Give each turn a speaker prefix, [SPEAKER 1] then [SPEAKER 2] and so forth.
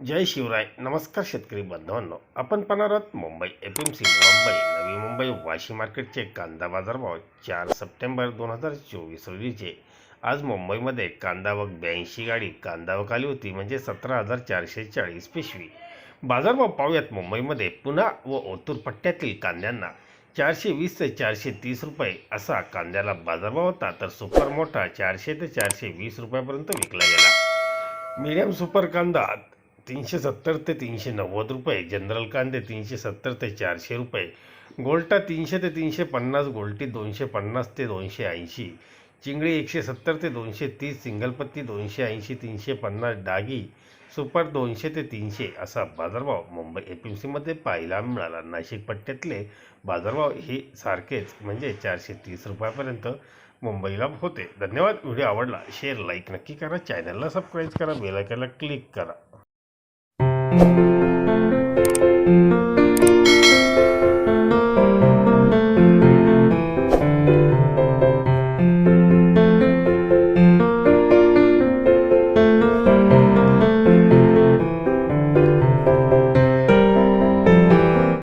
[SPEAKER 1] जय शिवराय. नमस्कार शेतकरी बांधवांनो. आपण पाहणार आहोत Mumbai F M C Mumbai. Navi Mumbai Vashi मार्केटचे कांदा बाजारभाव चार सप्टेंबर दोन हजार चोवीस रोजीचे. आज मुंबईमध्ये कांदा व ब्याऐंशी गाडी कांदा व आली होती म्हणजे सतरा हजार चारशे चाळीस पिशवी. बाजारभाव पाहूयात मुंबईमध्ये पुन्हा व ओतूर पट्ट्यातील कांद्यांना. चारशे वीस ते चारशे तीस रुपये असा कांद्याला बाजारभाव होता तर सुपर मोठा चारशे ते चारशे वीस रुपयापर्यंत विकला गेला. मीडियम सुपर कांदा तीनशे सत्तर ते तीनशे नव्वद रुपये जनरल कांदे तीनशे सत्तर ते चारशे रुपये गोल्टा तीनशे ते तीनशे पन्नास गोल्टी दोनशे पन्नास ते दोनशे ऐंशी चिंगळी एकशे सत्तर ते दोनशे तीस सिंगलपत्ती दोनशे ऐंशी तीनशे पन्नास डागी सुपर दोनशे ते तीनशे असा बाजारभाव मुंबई ए पी एम सीमध्ये पाहायला मिळाला. नाशिक पट्ट्यातले बाजारभाव हे सारखेच म्हणजे चारशे तीस रुपयापर्यंत मुंबईला होते. धन्यवाद. व्हिडिओ आवडला शेअर लाईक नक्की करा. चॅनलला सबस्क्राईब करा. बेलायकनला क्लिक करा. Thank you.